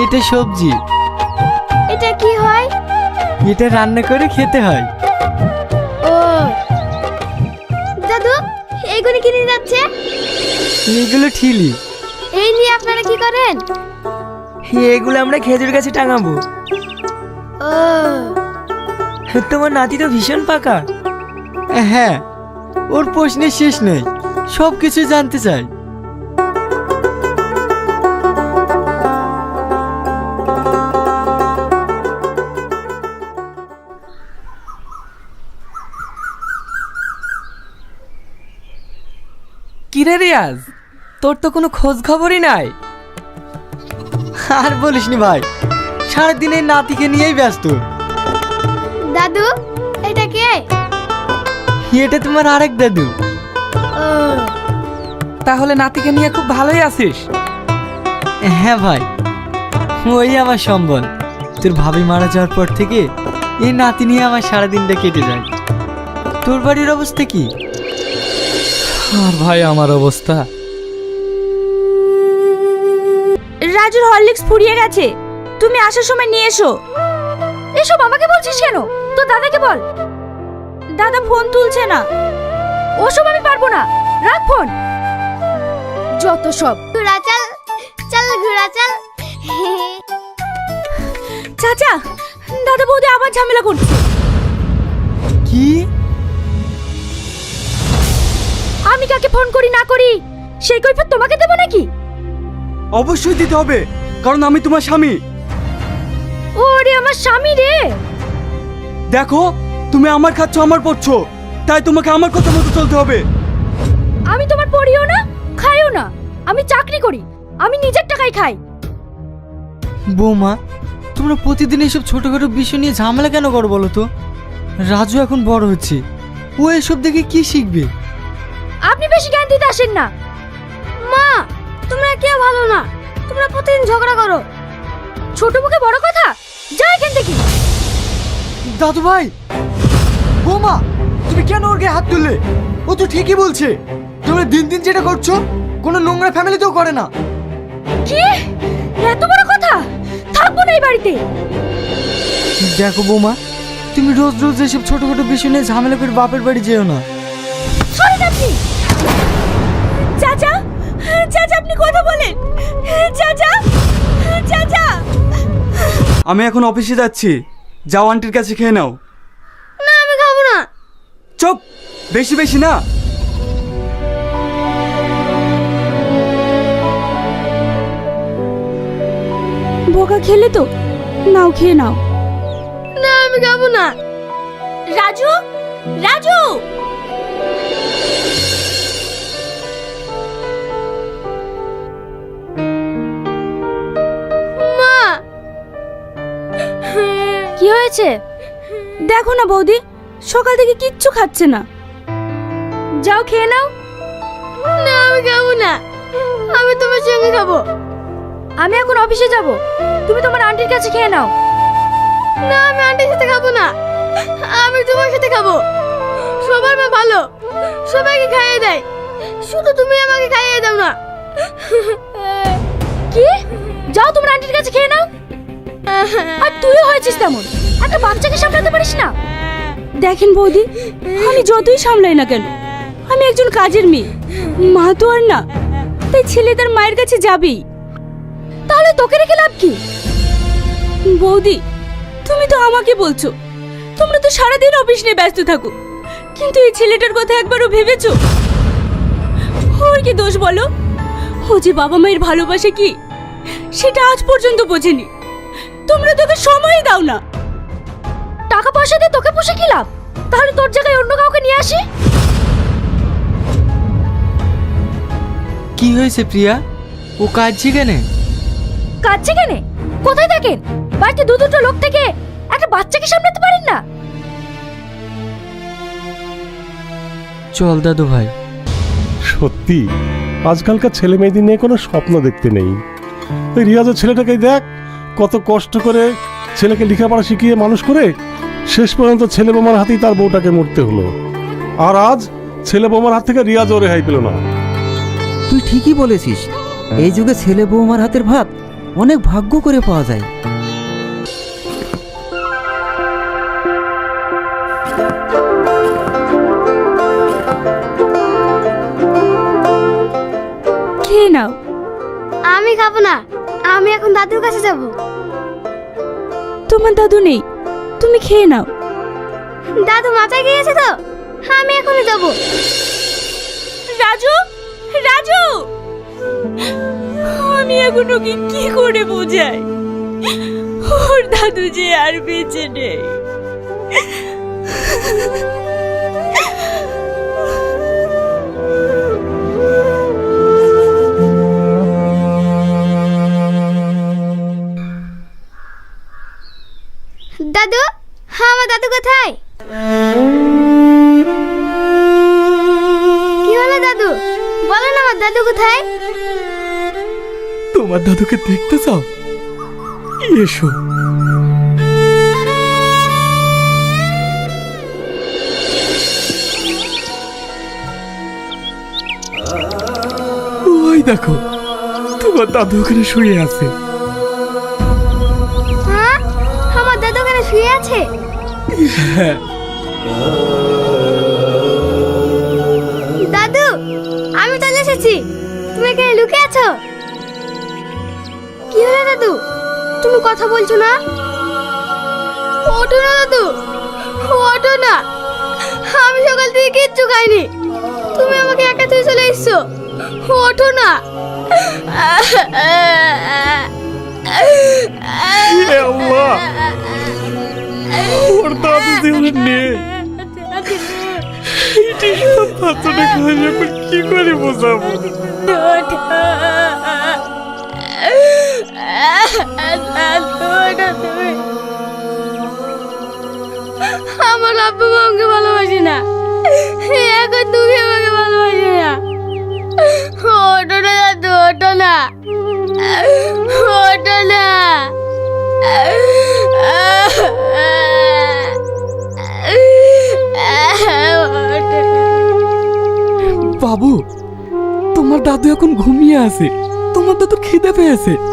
এটা সবজি। এটা কি হয়? এটা রান্না করে খেতে হয়। ও। দাদু এইগুলি কিনে যাচ্ছে? এগুলো ঠিলি। এই নিয়ে আপনারা কি করেন? এগুলো আমরা খেজুর গাছে টাঙাবো। ও। তোমার নাতি তো ভীষণ পাকা। হ্যাঁ ওর প্রশ্নের শেষ নেই। সব কিছু জানতে চাই। কিরে রিয়াজ? তোর তো কোনো খোঁজ খবরই নাই। আর বলিসনি ভাই সারাদিন এই নাতিকে নিয়েই ব্যস্ত। দাদু এটা কে? এটা তোমার আরেক দাদু। তাহলে নাতিকে নিয়ে খুব ভালোই আছিস। হ্যাঁ ভাই ওই আমার সম্বল। তোর ভাবি মারা যাওয়ার পর থেকে এই নাতি নিয়ে আমার সারাদিনটা কেটে যায়। তোর বাড়ির অবস্থা কি? আর ভাই আমার অবস্থা। রাজুর হরলিক্স ফুরিয়ে গেছে। তুমি আসার সময় নিয়ে এসো। এসব আমাকে বলছিস কেন? তো দাদাকে বল। দাদা ফোন তুলছে না। ওসব আমি পারব না। রাখ ফোন। যত সব। ঘোড়া চল চল ঘোড়া চল। চাচা দাদা বৌদি আবার ঝামেলা করছে। কি? আমি কাকে ফোন করি না করি? সেই কৈফত তোমাকে দেবো নাকি? অবশ্যই দিতে হবে কারণ আমি তোমার স্বামী। ওরে আমার স্বামী রে! দেখো তুমি আমার খাচ্ছ আমার পড়ছো তাই তোমাকে আমার কথা মতো চলতে হবে। আমি তোমার পড়িও না খাইও না আমি চাকরি করি আমি নিজের টাকায় খাই। বৌমা তোমরা প্রতিদিন এসব ছোটখাটো বিষয় নিয়ে ঝামেলা কেন করো বলো তো? রাজু এখন বড় হচ্ছে ও এসব দেখে কি শিখবে? আপনি বেশি জ্ঞান দিতে আসেন না। মা তোমরা কেউ ভালো না। তোমরা প্রতিদিন ঝগড়া করো। ছোট মুখে বড় কথা? যা এখান থেকে। দাদু ভাই বৌমা তুমি কেন ওর গায়ে হাত তুললে? ও তো ঠিকই বলছে। তোমরা দিন দিন যেটা করছ কোনো নোংরা ফ্যামিলিতেও করে না। কি? এত বড় কথা? থাকব না এই বাড়িতে। দেখো বৌমা তুমি রোজ রোজ এসব ছোটখাটো বিষয় নিয়ে ঝামেলা করে বাপের বাড়ি যেও না। সরেন আপনি চাচা চাচা আপনি কথা বলেন। চাচা চাচা। আমি এখন অফিসে যাচ্ছি। যাও আন্টির কাছে খেয়ে নাও। না আমি খাব না। চুপ! বেশি বেশি না। বোকা খেলে তো? নাও খেয়ে নাও। না আমি খাব না। রাজু রাজু! হয়েছে দেখো না বৌদি সকাল থেকে কিচ্ছু খাচ্ছে না। যাও খেয়ে নাও। না আমি খাব না। আমি তোমার সঙ্গে খাব। আমি এখন অফিসে যাব। তুমি তোমার আন্টির কাছে খেয়ে নাও। না আমি আন্টির সাথে খাব না। আমি তোমার সাথে খাব। সবার মা ভালো। সবাইকে খাইয়ে দেয়। শুধু তুমি আমাকে খাইয়ে দাও না। কি? যাও তোমার আন্টির কাছে খেয়ে নাও। আর তুইও হয়েছিস তেমন। একটা বাচ্চাকে সামলাতে পারিস না? দেখেন বৌদি আমি যতই সামলাই না কেন আমি একজন কাজের মেয়ে। মা তো আর না তাই ছেলে তার মায়ের কাছে যাবেই। তাহলে তোকে রেখে লাভ কি? বৌদি তুমি তো আমাকে বলছো তোমরা তো সারাদিন অফিস নিয়ে ব্যস্ত থাকো। কিন্তু এই ছেলেটার কথা একবারও ভেবেছো? ওর কি দোষ বলো? ও যে বাবা মায়ের ভালোবাসে কি? সেটা আজ পর্যন্ত বোঝেনি। তোমরা তোকে সময় দাও না। টাকা পয়সা দিয়ে তোকে পুষে কি লাভ? তাহলে তোর জায়গায় অন্য কাউকে নিয়ে আসি? কি হয়েছে প্রিয়া? ও কাজ সেখানে কাচ্ছে কেনে? কোথায় থাকেন? বাড়িতে দু দুটো লোক থেকে একটা বাচ্চাকে সামলাতে পারেন না? চল দাদু ভাই। সত্যি? আজকালকার ছেলে মেয়েদের নিয়ে কোনো স্বপ্ন দেখতে নেই। ওই রিয়াজের ছেলেটাকে দেখ কত কষ্ট করে ছেলেকে লেখাপড়া শিখিয়ে মানুষ করে শেষ পর্যন্ত ছেলে বোমার হাতেই তার বউটাকে মরতে হলো। আর আজ ছেলে বোমার হাত থেকে রিয়াজও রেহাই পেল না। তুই ঠিকই বলেছিস। এই যুগে ছেলে বৌমার হাতের ভাত অনেক ভাগ্য করে পাওয়া যায়। খেয়ে নাও। আমি খাব না। আমি এখন দাদুর কাছে যাব। তোমার দাদু নেই। তুমি খেয়ে নাও। দাদু মাথায় গিয়েছে তো? আমি এখনই যাব রাজু রাজু! আমি এখন ওকে কি করে বোঝাই? ওর দাদু যে আর বেঁচে নেই। তোমার দাদুকে দেখতে চাও? এসো। ওই দেখো তোমার দাদু ওখানে শুয়ে আছে। হ্যাঁ আমার দাদু ওখানে শুয়ে আছে। দাদু তুমি কথা বলছো না? ওঠো না দাদু ওঠো না। আমি সকাল থেকে কিচ্ছু খাইনি। তুমি আমাকে একা তুই চলে এসছো। ওঠো না। আল্লাহ। ওর দাদু জীবনে নেই এটি সব বাচ্চাটা খাই কি করে বোঝাবো? আমার আব্বু মা আমাকে ভালোবাসি না। এখন তুমি আমাকে ভালোবাসি না। ওটো না, দাদু, ওটো না। ওটো না। বাবু, তোমার দাদু এখন ঘুমিয়ে আছে। তোমার দাদু খিদে পেয়েছে।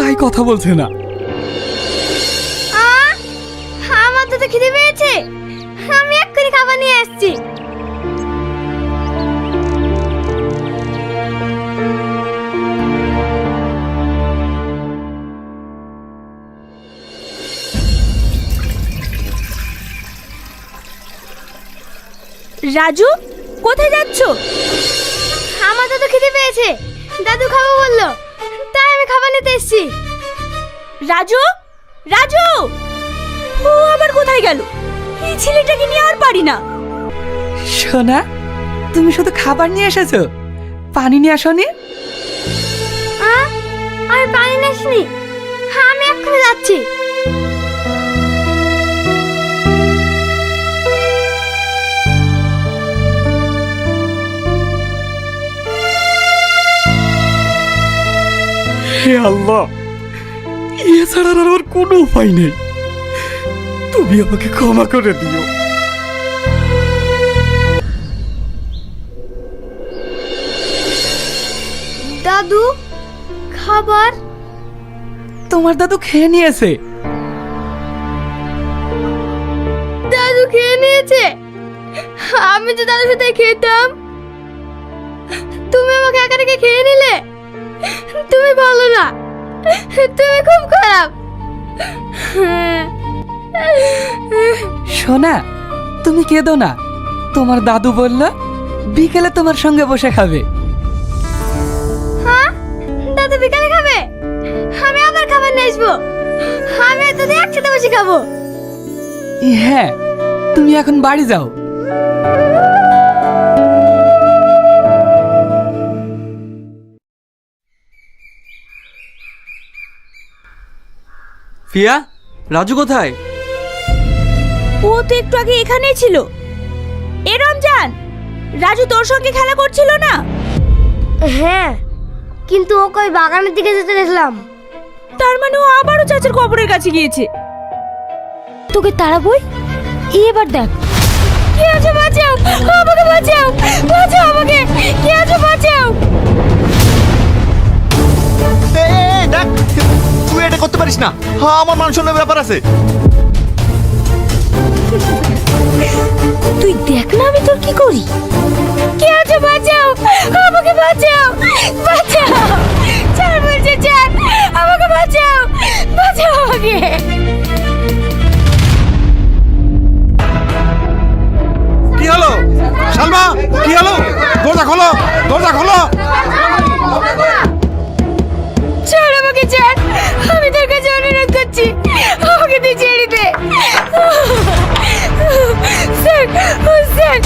তাই কথা বলছে না! আমার তো খিদে পেয়েছে। আমি খাবার নিয়ে আসছি। রাজু, কোথায় যাচ্ছ? আমার তো খিদে পেয়েছে। দাদু খাব বলল। খাবার নিতে এসেছি। রাজু রাজু! ও আবার কোথায় গেল? এই ছেলেটাকে নিয়ে আর পারি না। সোনা তুমি শুধু খাবার নিয়ে এসেছ? পানি নিয়ে আসনি! আমি পানি নিয়ে আসিনি। হ্যাঁ আমি এক্ষুনি যাচ্ছি। হে আল্লাহ এছাড়া আর আমার কোনো উপায় নেই। তুমি আমাকে ক্ষমা করে দিও। দাদু খাবার? তোমার দাদু খেয়ে নিয়েছে। দাদু খেয়ে নিয়েছে? আমি তো দাদুর সাথে খেতাম। তুমি ভালো না। তুমি খুব খারাপ। সোনা তুমি কেঁদো না। তোমার দাদু বলল বিকেলে তোমার সঙ্গে বসে খাবে। হ্যাঁ? দাদু বিকালে খাবে? আমি আবার খাবার নিয়ে আসব। আমি দাদু একসাথে বসে খাব। হ্যাঁ তুমি এখন বাড়ি যাও। ফিয়া রাজু কোথায়? ও তো একটু আগে এখানেই ছিল। এ রমজান রাজু তোর সঙ্গে খেলা করছিল না? হ্যাঁ কিন্তু ও কই বাগানের দিকে যেতে দেখলাম। তার মানে ও আবারও চাচার কবরের কাছে গিয়েছে। তোকে তাড়াবই এবার দেখ। কে আছে বাঁচাও? আমাকে বাঁচাও! বাঁচাও আমাকে! কে আছে বাঁচাও? দেখ। তুই এটা করতে পারিস না। হ্যাঁ আমার মান সম্মানের ব্যাপার আছে। তুই দেখ না আমি তোর কি করি। কে আছে বাঁচাও? আমাকে বাঁচাও। বাঁচাও। চার বলছে চার। আমাকে বাঁচাও। বাঁচাও আমাকে। কি হলো? সালমা কি হলো? দরজা খোলো দরজা খোলো। আমাকে ছাড়। আমি তোর কাছে অনুরোধ করছি। আমাকে তুই ছেড়ে দে। স্যার ও স্যার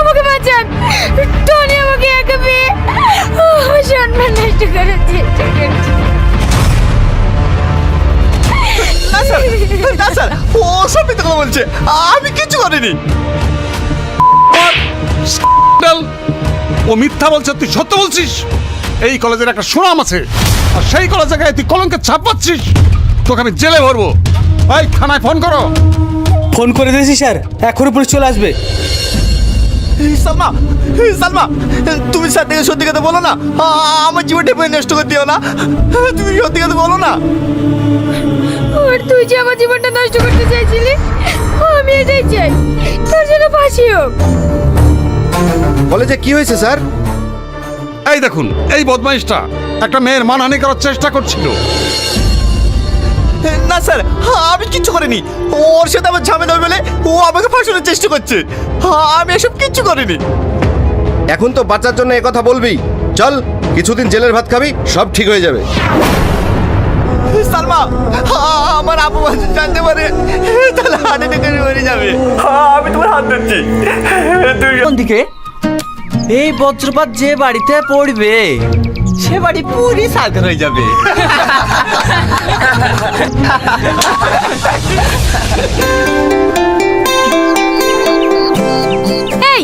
আমাকে বাঁচান। টনি আমাকে একা পেয়ে আমার সম্মান নষ্ট করার চেষ্টা করছে। না স্যার না স্যার ও সব মিথ্যা কথা বলছে। আমি কিছু করিনি। ও মিথ্যা বলছে তুই সত্য বলছিস? এই কলেজের একটা সুনাম আছে। আর সেই কলেজে গায়ে তুই কলঙ্কে ছাপ পাচ্ছিস। তোকে আমি জেলে ভরবো। এই থানায় ফোন করো। ফোন করে দিয়েছি স্যার। এখনই পুলিশ চলে আসবে। সালমা সালমা তুমি স্যার থেকে সত্যি কথা বলো না। আমার জীবনটা নষ্ট করে দিও না। তুমি সত্যি কথা বলো না। আর তুই যে আমার জীবনটা নষ্ট করতে চাইছিলি আমি এটাই চাই। তোর জন্য ফাঁসি হোক। কলেজে কি হয়েছে স্যার? এই দেখুন এই বদমাইশটা একটা মেয়ের মান মানহানি করার চেষ্টা করছিল। না স্যার আমি কিচ্ছু করিনি। ওর সাথে আমার ঝামেলা হবে বলে ও আমাকে ফাঁসানোর চেষ্টা করছে। আমি এসব কিচ্ছু করিনি। এখন তো বাঁচার জন্য কথা বলবি। চল কিছুদিন জেলের ভাত খাবি সব ঠিক হয়ে যাবে। সালমা আমার আপু বাচ্চা জানতে পারে। তাহলে হার্ট অ্যাটাকে মরে যাবে। আমি তোমার হাত ধরছি। তুই কোন দিকে? এই বজ্রপাত যে বাড়িতে পড়বে। সে বাড়ি পুরি সাগর হয়ে যাবে। এই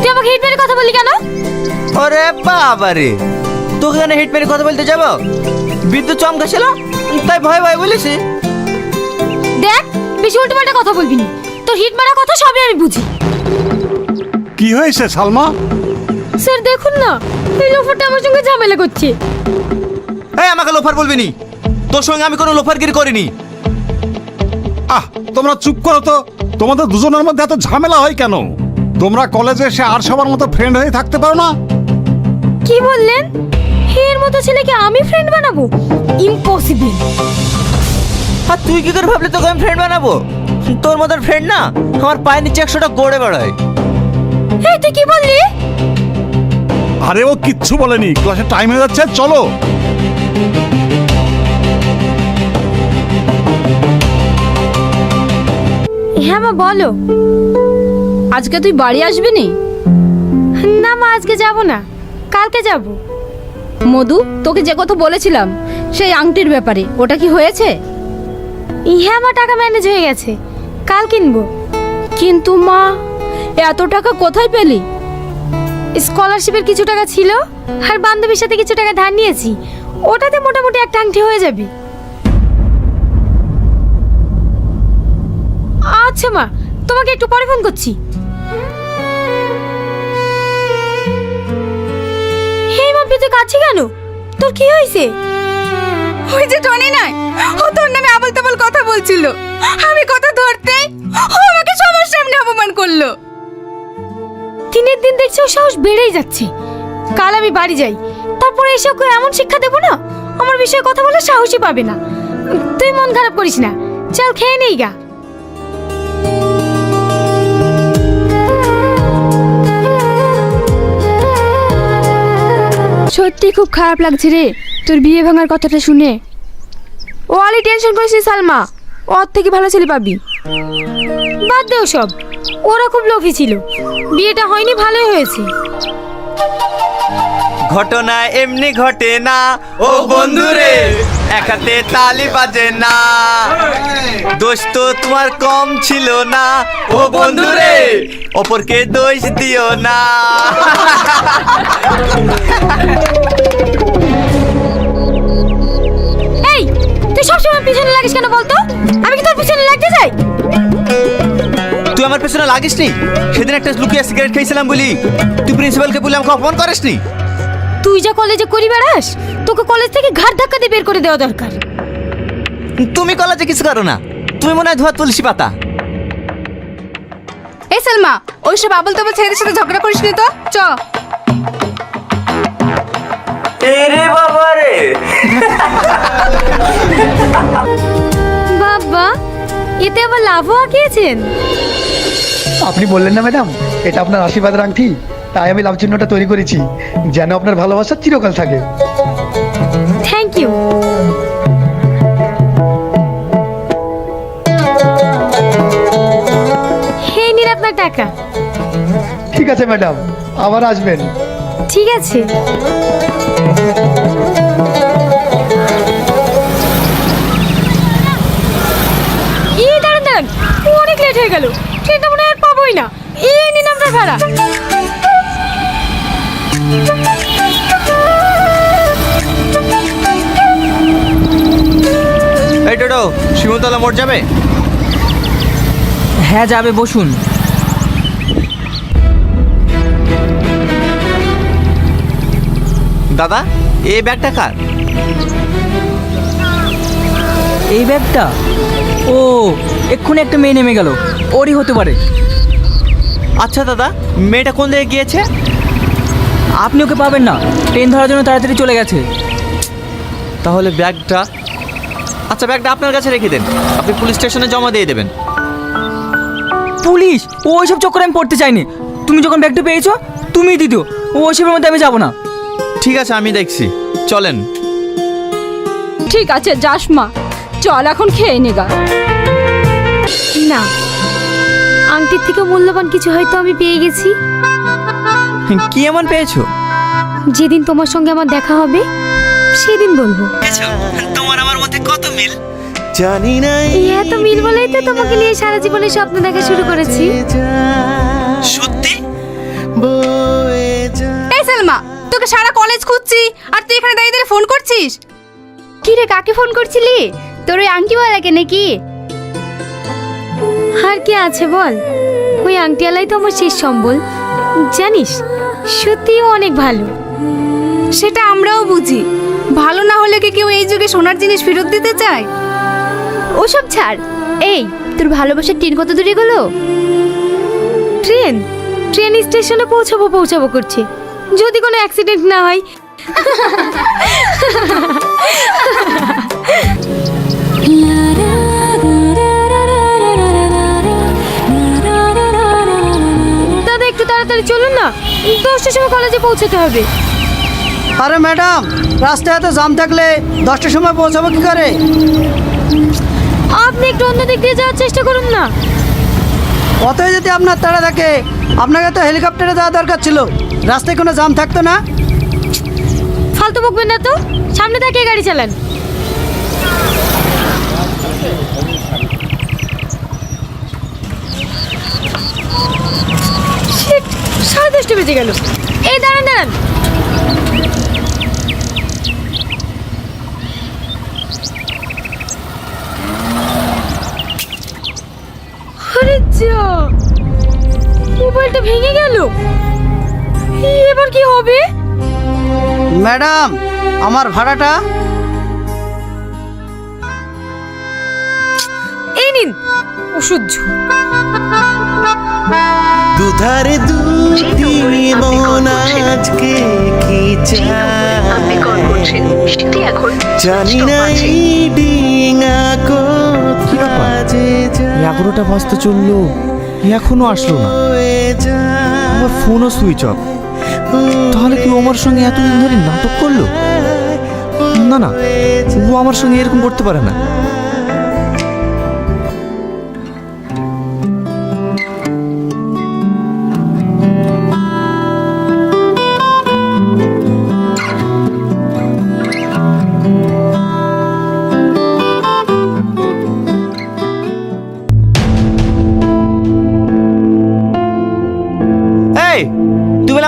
তুই আমাকে হিট মেরে কথা বললি কেন? ওরে বাবা রে তোকে কেন হিট মেরে কথা বলতে যাব? বিদ্যুৎ চমকা ছিল তাই ভয় ভয় বলেছি। দেখ বেশি উল্টোপাল্টা কথা বলবি না। তোর হিট মারা কথা সবই আমি বুঝি। কি হয়েছে সালমা? স্যার দেখুন না এই লোফারটা আমার সঙ্গে ঝামেলা করছে। এই আমাকে লোফার বলবি নি? তোর সঙ্গে আমি কোনো লোফারগিরি করিনি। আহ তোমরা চুপ করো তো। তোমাদের দুজনের মধ্যে এত ঝামেলা হয় কেন? তোমরা কলেজে এসে আর সবার মতো ফ্রেন্ড হয়ে থাকতে পারো না? কি বললেন? এর মতো ছেলেকে আমি ফ্রেন্ড বানাবো? ইম্পসিবল আর তুই কি করে ভাবলি তোকে আমি ফ্রেন্ড বানাবো? তোর মতন ফ্রেন্ড না আমার পায়ের নিচে একশোটা গড়ে বেড়ায়। এই তুই কি বললি? আরে ও কিচ্ছু বলেনি। ক্লাসে টাইম হয়ে যাচ্ছে চলো। হ্যাঁ মা বলো। আজকে তুই বাড়ি আসবি নি? না মা আজকে যাব না। কালকে যাব। মধু তোকে যে কথা বলেছিলাম সেই আংটির ব্যাপারে ওটা কি হয়েছে? হ্যাঁ মা টাকা ম্যানেজ হয়ে গেছে। কাল কিনবো। কিন্তু মা এত টাকা কোথায় পেলি? স্কলারশিপের কিছু টাকা ছিল? আর বান্ধবীর সাথে কিছু টাকা ধার নিয়েছি, ওটাতে মোটামুটি একটা আংটি হয়ে যাবে। আচ্ছা মা, তোমাকে একটু পরে ফোন করছি। হে মা, তুই কাছে কেন? তোর কি হয়েছে? ওই যে টনি নাই, ও তোর নামে আবল তাবল কথা বলছিল। আমি কথা ধরতেই দেখছি ওর সাহস বেড়েই যাচ্ছে। কাল আমি বাড়ি যাই। তারপরে এসে ওকে এমন শিক্ষা দেবো না? আমার বিষয়ে কথা বলে সাহসই পাবে না। তুই মন খারাপ করিস না। চল খেয়ে নেই গা। সত্যি খুব খারাপ লাগছে রে। তোর বিয়ে ভাঙার কথাটা শুনে। ও আলি টেনশন করিস সালমা। ওর থেকে ভালো ছেলে পাবি। বাদ দে সব ওরা খুব লোভী ছিল। বিয়েটা হয়নি ভালোই হয়েছে। ঘটনা এমনি ঘটে না। ও বন্ধুরে একাতে তালি বাজে না। দোষ তো তোমার কম ছিল না। ও বন্ধুরে অপরকে দোষ দিও না। এই তুই সবসময় পিছনে লাগিস কেন বলতো? আমি কি তোর পিছনে লাগতে আমার পেছনে লাগিস নি সেদিন একটা লুকিয়ে সিগারেট খেয়েছিলাম বলি। তুই প্রিন্সিপালকে বলে আমাকে অপমান করিস নি তুই যা কলেজে করি বেড়াস তোকে কলেজ থেকে ঘাট ধাক্কা দিয়ে বের করে দেওয়া দরকার। তুমি কলেজে কিছু করো না। তুমি মনে হয় ধোয়া তুলসী পাতা। এই সালমা ওইসব আবল তাবল ছেলেদের সাথে ঝগড়া করিস নি তো? চ। এরে বাবা রে। বাবা এতে আবার লাভও আঁকিয়েছেন? আপনি বললেন না ম্যাডাম। এটা আপনার আশীর্বাদ আংটি তাই আমি লাভ চিহ্নটা তৈরি করেছি যেন আপনার ভালোবাসা চিরকাল থাকে। থ্যাংক ইউ হে নিন আপনার টাকা। ঠিক আছে ম্যাডাম। আবার আসবেন। ঠিক আছে। এই দাঁড়ান দাঁড়ান। অনেক লেট হয়ে গেল। ট্রেনটা মনে পাবোই না। এই নিন আপনার ভাড়া। এই টোটো শিমুতলা মোড় যাবে? হ্যাঁ যাবে বসুন। দাদা এই ব্যাগটা কার? এই ব্যাগটা? ও এক্ষুনি একটা মেয়ে নেমে গেল। ওরই হতে পারে। আচ্ছা দাদা মেয়েটা কোন দিকে গিয়েছে? আপনি ওকে পাবেন না। ট্রেন ধরার জন্য তাড়াতাড়ি চলে গেছে। তাহলে ব্যাগটা আচ্ছা ব্যাগটা আপনার কাছে রেখে দেন। আপনি পুলিশ স্টেশনে জমা দিয়ে দেবেন। পুলিশ? ও ওইসব চক্করে আমি পড়তে চাইনি। তুমি যখন ব্যাগটা পেয়েছ তুমিই দিত ও ওইসবের মধ্যে আমি যাব না। ঠিক আছে আমি দেখছি। চলেন। ঠিক আছে যাস মা। চল এখন খেয়ে নেগা না। আংটির থেকে মূল্যবান কিছু হয়তো আমি পেয়ে গেছি। কি এমন পেয়েছ? যেদিন তোমার সঙ্গে আমার দেখা হবে সেদিন বলব। তোমার আমার মধ্যে কত মিল? জানি না এত মিল বলেই তো তোমাকে নিয়ে সারা জীবনে স্বপ্ন দেখা শুরু করেছি। সত্যি? এই সালমা তোকে সারা কলেজ খুঁজছি আর তুই এখানে দাঁড়িয়ে দাঁড়িয়ে ফোন করছিস? কি রে কাকে ফোন করছিলি? তোর ওই আংটিওয়ালাকে নাকি? আর কি আছে বল? ওই আংটিয়ালাই তো আমার শেষ সম্বল। জানিস সত্যিও অনেক ভালো। সেটা আমরাও বুঝি। ভালো না হলে কি কেউ এই যুগে সোনার জিনিস ফেরত দিতে চায়? ওসব ছাড়। এই তোর ভালোবাসার ট্রেন কত দূরে গেলো? ট্রেন? ট্রেন স্টেশনে পৌঁছাবো পৌঁছাবো করছে। যদি কোনো অ্যাক্সিডেন্ট না হয়। একটু তাড়াতাড়ি চলুন না। দশটার সময় কলেজে পৌঁছাতে হবে। আরে ম্যাডাম রাস্তায় এত জাম থাকলে দশটার সময় পৌঁছাবো কি করে? আপনি একটু অন্য দিক দিয়ে যাওয়ার চেষ্টা করুন না। অতই যদি আপনার তাড়া থাকে আপনাকে তো হেলিকপ্টারে যাওয়া দরকার ছিল। রাস্তায় কোনো জাম থাকতো না? ফালতু বকবেন না তো। সামনে থেকে গাড়ি চালান। সাড়ে দশটা বেজে গেল। এই দাঁড়ান দাঁড়ান। মোবাইলটা ভেঙে গেল। এবার কি হবে? ম্যাডাম আমার ভাড়াটা? এই নিন অসহ্য দুধারে দুটি মন আজকে কি জানি না ডিঙা কোথায় এগারোটা বাজতে চলল এখনও আসলো না? আমার ফোনও সুইচ অফ তাহলে কি আমার সঙ্গে এতদিন ধরে নাটক করল? না না ও আমার সঙ্গে এরকম করতে পারে না।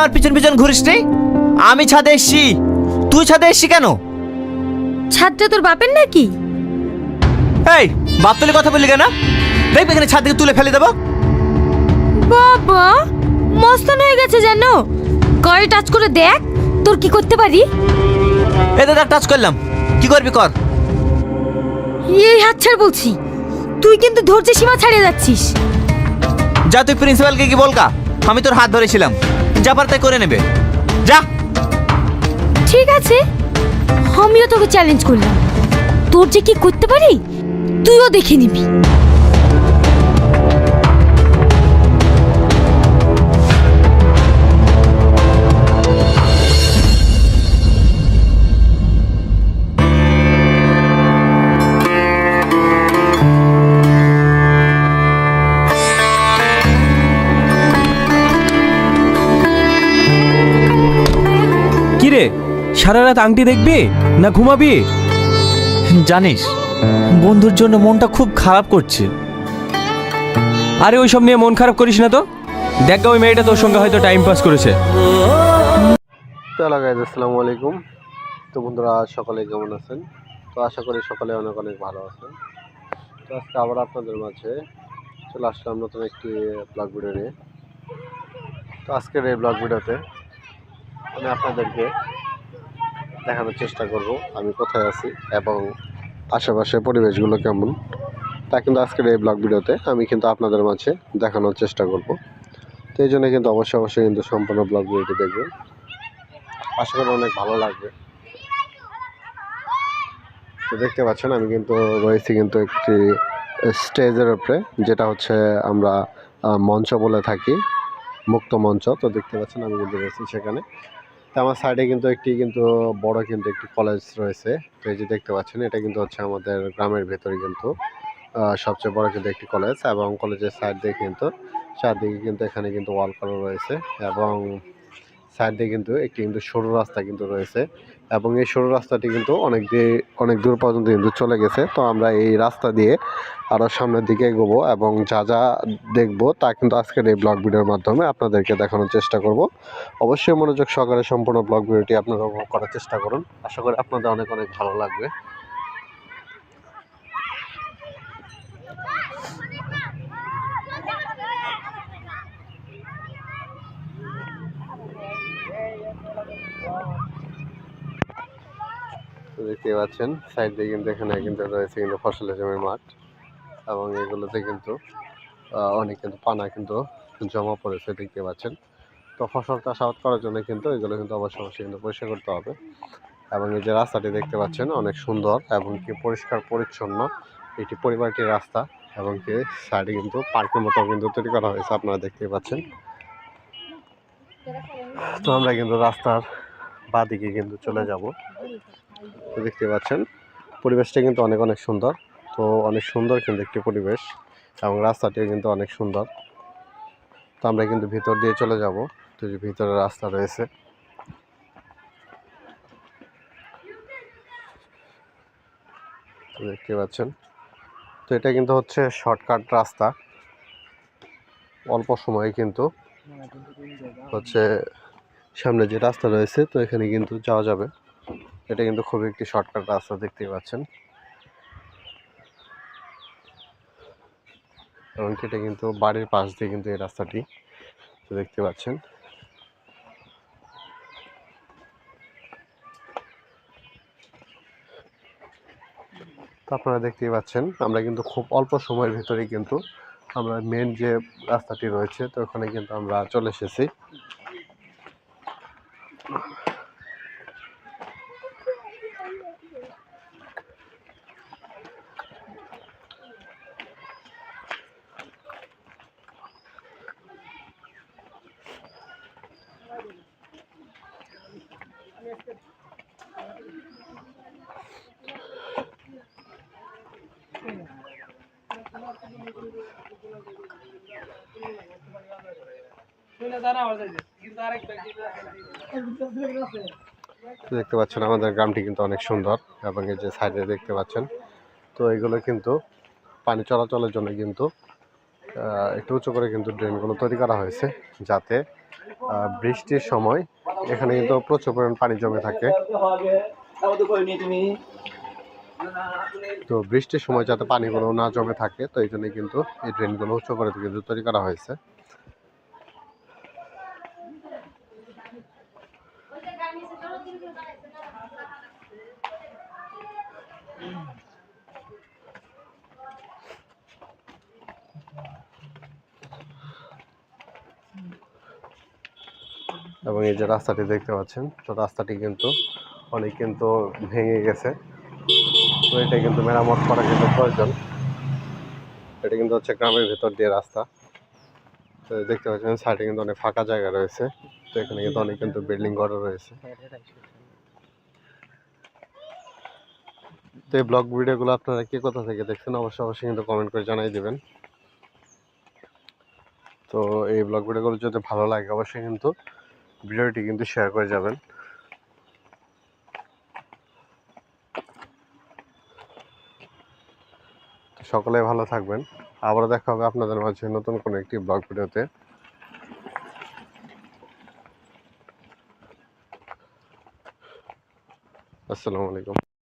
আমার পিছন পিছন ঘুরিস নি আমি ছাদে এসছি। তুই ছাদে এসছি কেন? ছাদটা তোর বাপের নাকি? এই বাপ তুলে কথা বললি কেন? দেখবে এখানে ছাদ থেকে তুলে ফেলে দেবো। বাবা মস্তান হয়ে গেছে জানো গায়ে টাচ করে দেখ তোর কি করতে পারি? এ দাদা টাচ করলাম। কি করবি কর। এই হাত ছাড় বলছি। তুই কিন্তু ধৈর্যের সীমা ছাড়িয়ে যাচ্ছিস। যা তুই প্রিন্সিপালকে কি বলকা আমি তোর হাত ধরেছিলাম। যা পারতে করে নেবে। যা। ঠিক আছে। আমিও তোকে চ্যালেঞ্জ করলাম। তোর যে কি করতে পারি, তুইও দেখে নিবি। সারা রাত আংটি দেখবি না ঘুমাবি? জানিস বন্ধুর জন্য মনটা খুব খারাপ করছে। আরে ওইসব নিয়ে মন খারাপ করিস না তো। দেখ গা, ওই মেয়েটা তোর সঙ্গে হয়তো টাইম পাস করেছে। চলো গাইজ আসসালামু আলাইকুম। তো বন্ধুরা সকলে কেমন আছেন? তো আশা করি সকলে অনেক অনেক ভালো আছেন। তো আজকে আবার আপনাদের মাঝে চলে আসলাম নতুন একটি ব্লগ ভিডিও নিয়ে। তো আজকের এই ব্লগ ভিডিওতে আমি আপনাদেরকে দেখানোর চেষ্টা করব, আমি কোথায় আছি এবং আশেপাশে পরিবেশগুলো কেমন। তা কিন্তু আজকের এই ব্লগ ভিডিওতে আমি কিন্তু আপনাদের মাঝে দেখানোর চেষ্টা করব। তো এই জন্য কিন্তু অবশ্যই অবশ্যই কিন্তু সম্পূর্ণ ব্লগ ভিডিওটি দেখবেন। আশা করি অনেক ভালো লাগবে। তো দেখতে পাচ্ছেন, আমি কিন্তু রয়েছি কিন্তু একটি স্টেজের উপরে, যেটা হচ্ছে আমরা মঞ্চ বলে থাকি, মুক্ত মঞ্চ। তো দেখতে পাচ্ছেন, আমি কিন্তু রয়েছি সেখানে। তো আমার সাইডে কিন্তু একটি কিন্তু বড় কিন্তু একটি কলেজ রয়েছে। তো এই যে দেখতে পাচ্ছেন, এটা কিন্তু হচ্ছে আমাদের গ্রামের ভেতরে কিন্তু সবচেয়ে বড় কিন্তু একটি কলেজ এবং কলেজের সাইড দিয়ে কিন্তু, চারদিকে কিন্তু এখানে কিন্তু ওয়াল করা রয়েছে এবং সাইড দিয়ে কিন্তু একটি কিন্তু সরু রাস্তা কিন্তু রয়েছে। এবং এই সরু রাস্তাটি কিন্তু অনেক দিয়ে, অনেক দূর পর্যন্ত কিন্তু চলে গেছে। তো আমরা এই রাস্তা দিয়ে আরও সামনের দিকে এগোবো এবং যা যা দেখব তা কিন্তু আজকের এই ব্লগ ভিডিওর মাধ্যমে আপনাদেরকে দেখানোর চেষ্টা করব। অবশ্যই মনোযোগ সহকারে সম্পূর্ণ ব্লগ ভিডিওটি আপনারা উপভোগ করার চেষ্টা করুন। আশা করি আপনাদের অনেক অনেক ভালো লাগবে। দেখতে পাচ্ছেন। সাইড দিয়ে কিন্তু এখানে কিন্তু রয়েছে কিন্তু ফসলের জমির মাঠ এবং এগুলোতে কিন্তু অনেক কিন্তু পানা কিন্তু জমা পড়েছে, দেখতে পাচ্ছেন। তো ফসল চাষাবাদ করার জন্য কিন্তু এগুলো কিন্তু অবশ্যই অবশ্যই কিন্তু পরিষ্কার করতে হবে এবং এই যে রাস্তাটি দেখতে পাচ্ছেন অনেক সুন্দর এবং কি পরিষ্কার পরিচ্ছন্ন। এটি পরিবারটির রাস্তা এবং কি সাইডে কিন্তু পার্কের মতো কিন্তু তৈরি করা হয়েছে, আপনারা দেখতে পাচ্ছেন। তো আমরা কিন্তু রাস্তার বাদিকে কিন্তু চলে যাব। তো দেখতে পাচ্ছেন, পরিবেশটা কিন্তু অনেক অনেক সুন্দর। তো অনেক সুন্দর কিন্তু একটি পরিবেশ এবং রাস্তাটিও কিন্তু অনেক সুন্দর। তো আমরা কিন্তু ভিতর দিয়ে চলে যাব, তো যে ভিতরে রাস্তা রয়েছে। দেখতে পাচ্ছেন, তো এটা কিন্তু হচ্ছে শর্টকাট রাস্তা। অল্প সময়ে কিন্তু হচ্ছে সামনে যে রাস্তা রয়েছে, তো এখানে কিন্তু যাওয়া যাবে। এটা কিন্তু খুবই একটি শর্টকাট রাস্তা দেখতেই পাচ্ছেন। এবং এটা কিন্তু বাড়ির পাশ দিয়ে কিন্তু এই রাস্তাটি দেখতে পাচ্ছেন। তো আপনারা দেখতেই পাচ্ছেন, আমরা কিন্তু খুব অল্প সময়ের ভিতরেই কিন্তু আমরা মেন যে রাস্তাটি রয়েছে, তো ওখানে কিন্তু আমরা চলে এসেছি। দেখতে পাচ্ছেন, আমাদের গ্রামটি কিন্তু অনেক সুন্দর এবং এই যে সাইডে দেখতে পাচ্ছেন, তো এগুলো কিন্তু পানি চলাচলের জন্য কিন্তু একটু উঁচু করে কিন্তু ড্রেনগুলো তৈরি করা হয়েছে যাতে বৃষ্টির সময় এখানে কিন্তু প্রচুর পরিমাণ পানি জমে থাকে। তো বৃষ্টির সময় যাতে পানিগুলো না জমে থাকে, তো এই জন্য কিন্তু এই ড্রেনগুলো উঁচু করে কিন্তু তৈরি করা হয়েছে। এবং এই যে রাস্তাটি দেখতে পাচ্ছেন, তো রাস্তাটি কিন্তু অনেক কিন্তু ভেঙে গেছে। তো এটা কিন্তু মেরামত করা কিন্তু প্রয়োজন। এটা কিন্তু হচ্ছে গ্রামের ভেতর দিয়ে রাস্তা। তো দেখতে পাচ্ছেন, সাইডে কিন্তু অনেক ফাঁকা জায়গা রয়েছে। তো এখানে কিন্তু অনেক কিন্তু বিল্ডিং করা রয়েছে। তো এই ব্লগ ভিডিওগুলো আপনারা কে কোথা থেকে দেখছেন, অবশ্যই অবশ্যই কিন্তু কমেন্ট করে জানাই দেবেন। তো এই ব্লগ ভিডিওগুলো যদি ভালো লাগে, অবশ্যই কিন্তু ভিডিওটি কিন্তু শেয়ার করে যাবেন। সকলে ভালো থাকবেন। আবারও দেখা হবে আপনাদের মাঝে নতুন কোনো একটি ব্লগ ভিডিওতে। আসসালামু আলাইকুম।